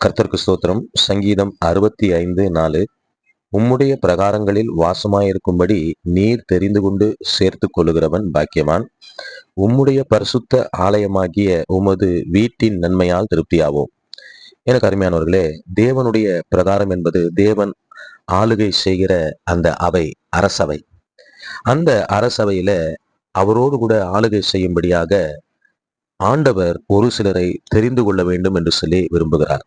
கர்த்தருக்கு ஸ்தோத்திரம். சங்கீதம் அறுபத்தி ஐந்து நாலு. உம்முடைய பிரகாரங்களில் வாசமாயிருக்கும்படி நீர் தெரிந்து கொண்டு சேர்த்து கொள்ளுகிறவன் பாக்கியவான். உம்முடைய பரிசுத்த ஆலயமாகிய உமது வீட்டின் நன்மையால் திருப்தியாவோம். எனக்கு அருமையானவர்களே தேவனுடைய பிரகாரம் என்பது தேவன் ஆளுகை செய்கிற அந்த அவை அரசவை. அந்த அரசவையில அவரோடு கூட ஆளுகை செய்யும்படியாக ஆண்டவர் ஒரு சிலரை தெரிந்து கொள்ள வேண்டும் என்று சொல்லி விரும்புகிறார்.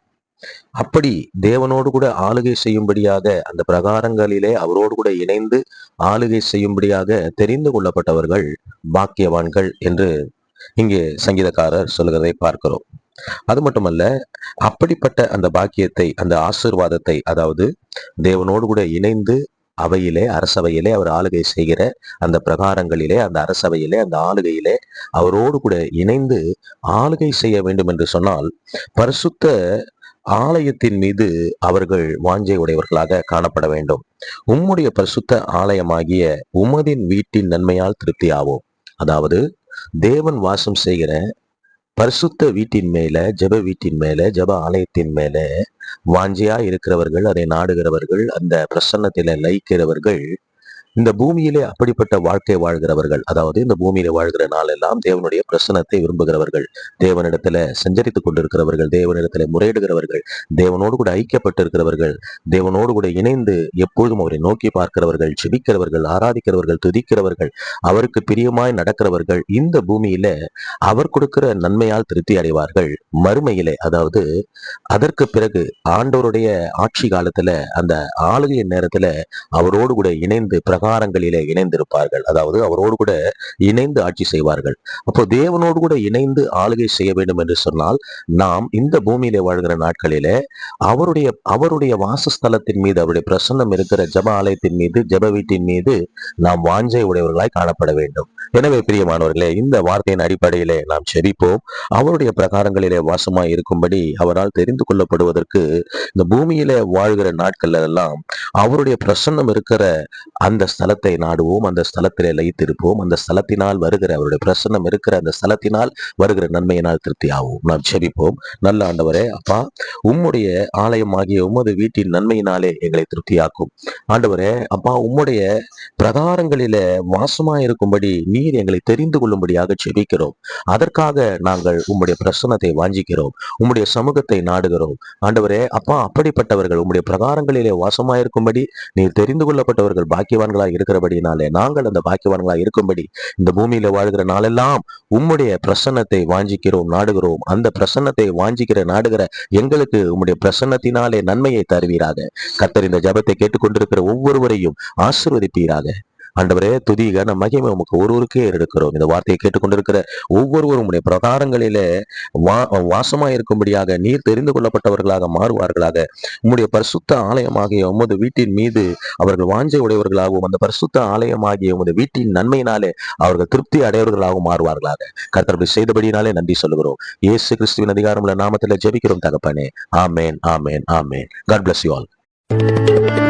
அப்படி தேவனோடு கூட ஆளுகை செய்யும்படியாக அந்த பிரகாரங்களிலே அவரோடு கூட இணைந்து ஆளுகை செய்யும்படியாக தெரிந்து கொள்ளப்பட்டவர்கள் பாக்கியவான்கள் என்று இங்கே சங்கீதக்காரர் சொல்கிறதை பார்க்கிறோம். அது மட்டுமல்ல அப்படிப்பட்ட அந்த பாக்கியத்தை அந்த ஆசிர்வாதத்தை அதாவது தேவனோடு கூட இணைந்து அவையிலே அரசவையிலே அவர் ஆளுகை செய்கிற அந்த பிரகாரங்களிலே அந்த அரசவையிலே அந்த ஆளுகையிலே அவரோடு கூட இணைந்து ஆளுகை செய்ய வேண்டும் என்று சொன்னால் பரிசுத்த ஆலயத்தின் மீது அவர்கள் வாஞ்சை உடையவர்களாக காணப்பட வேண்டும். உம்முடைய பரிசுத்த ஆலயமாகிய உமதின் வீட்டின் நன்மையால் திருப்தி ஆவோம் அதாவது தேவன் வாசம் செய்கிற பரிசுத்த வீட்டின் மேல ஜெப வீட்டின் மேல ஜெப ஆலயத்தின் மேல வாஞ்சியா இருக்கிறவர்கள் அதை நாடுகிறவர்கள் அந்த பிரசன்னத்தில லயிக்கிறவர்கள் இந்த பூமியிலே அப்படிப்பட்ட வாழ்க்கை வாழ்கிறவர்கள் அதாவது இந்த பூமியில வாழ்கிற நாளெல்லாம் தேவனுடைய பிரசனத்தை விரும்புகிறவர்கள் தேவனிடத்துல சஞ்சரித்துக் கொண்டிருக்கிறவர்கள் தேவனிடத்துல முறையிடுகிறவர்கள் தேவனோடு கூட ஐக்கியப்பட்டிருக்கிறவர்கள் தேவனோடு கூட இணைந்து எப்பொழுதும் அவரை நோக்கி பார்க்கிறவர்கள் செபிக்கிறவர்கள் ஆராதிக்கிறவர்கள் துதிக்கிறவர்கள் அவருக்கு பிரியமாய் நடக்கிறவர்கள் இந்த பூமியில அவர் கொடுக்கிற நன்மையால் திருப்தி அடைவார்கள். மறுமையிலே அதாவது அதற்கு பிறகு ஆண்டவருடைய ஆட்சி காலத்துல அந்த ஆளுகையின் நேரத்துல அவரோடு கூட இணைந்து விவகாரங்களிலே இணைந்திருப்பார்கள். அதாவது அவரோடு கூட இணைந்து ஆட்சி செய்வார்கள். அப்போ தேவனோடு கூட இணைந்து ஆளுகை செய்ய வேண்டும் என்று சொன்னால் நாம் இந்த பூமியிலே வாழ்கிற நாட்களிலே அவருடைய அவருடைய வாசஸ்தலத்தின் மீது அவருடைய பிரசன்னம் இருக்கிற ஜப ஆலயத்தின் மீது ஜப வீட்டின் மீது நாம் வாஞ்சை உடையவர்களாய் காணப்பட வேண்டும். எனவே பிரியமானவர்களே இந்த வார்த்தையின் அடிப்படையிலே நாம் செபிப்போம் அவருடைய பிரகாரங்களிலே வாசமாய் இருக்கும்படி அவரால் தெரிந்து கொள்ளப்படுவதற்கு இந்த பூமியிலே வாழ்கிற நாட்கள் எல்லாம் அவருடைய பிரசன்னம் இருக்கிற அந்த ஸ்தலத்தை நாடுவோம் அந்த ஸ்தலத்திலே லயித்திருப்போம் அந்த ஸ்தலத்தினால் வருகிற அவருடைய பிரசன்னம் இருக்கிற அந்த ஸ்தலத்தினால் வருகிற நன்மையினால் திருப்தி ஆகும் நாம் செபிப்போம் நல்ல ஆண்டவரே அப்பா உம்முடைய ஆலயமாகிய உமது வீட்டின் நன்மையினாலே எங்களை திருப்தியாக்கும். ஆண்டவரே அப்பா உம்முடைய பிரகாரங்களிலே வாசமாயிருக்கும்படி நீர் எங்களை தெரிந்து கொள்ளும்படியாக செபிக்கிறோம் அதற்காக நாங்கள் உம்முடைய பிரசன்னத்தை வாஞ்சிக்கிறோம். உம்முடைய சமூகத்தை நாடுகிறோம். ஆண்டவரே அப்பா அப்படிப்பட்டவர்கள் உம்முடைய பிரகாரங்களிலே வாசமாயிருக்கும்படி நீர் தெரிந்து கொள்ளப்பட்டவர்கள் பாக்கியவான்களா இருக்கிறபடினாலே நாங்கள் அந்த பாக்கியவான்களா இருக்கும்படி இந்த பூமியில வாழ்கிற நாளெல்லாம் உம்முடைய பிரசன்னத்தை வாஞ்சிக்கிறோம் நாடுகிறோம். அந்த பிரசன்னத்தை வாஞ்சிக்கிற நாடுகிற எங்களுக்கு உம்முடைய பிரசன்னத்தினாலே நன்மையை தருவீராக. கத்தர் இந்த ஜபத்தை கேட்டுக்கொண்டிருக்கிற ஒவ்வொருவரையும் ஆசிர்வதிப்பீராக. ஆண்டவரே துதிகன மகிமை உமக்கு ஒருவருக்கே எடுக்கிறோம். இந்த வார்த்தையை கேட்டுக்கொண்டிருக்கிற ஒவ்வொருவரும் உடைய பிரகாரங்களிலே வா வாசமா இருக்கும்படியாக நீர் தெரிந்து கொள்ளப்பட்டவர்களாக மாறுவார்களாக. உம்முடைய பரிசுத்த ஆலயமாகிய உமது வீட்டின் மீது அவர்கள் வாஞ்சை உடையவர்களாகவும் அந்த பரிசுத்த ஆலயமாகிய உமது வீட்டின் நன்மையினாலே அவர்கள் திருப்தி அடையவர்களாகவும் மாறுவார்களாக. கர்த்தர்கள் செய்தபடியினாலே நன்றி சொல்லுகிறோம். இயேசு கிறிஸ்துவின் அதிகாரமுள்ள நாமத்தில் ஜெபிக்கிறோம் தகப்பனே. ஆமேன் ஆமேன் ஆமேன். God bless you all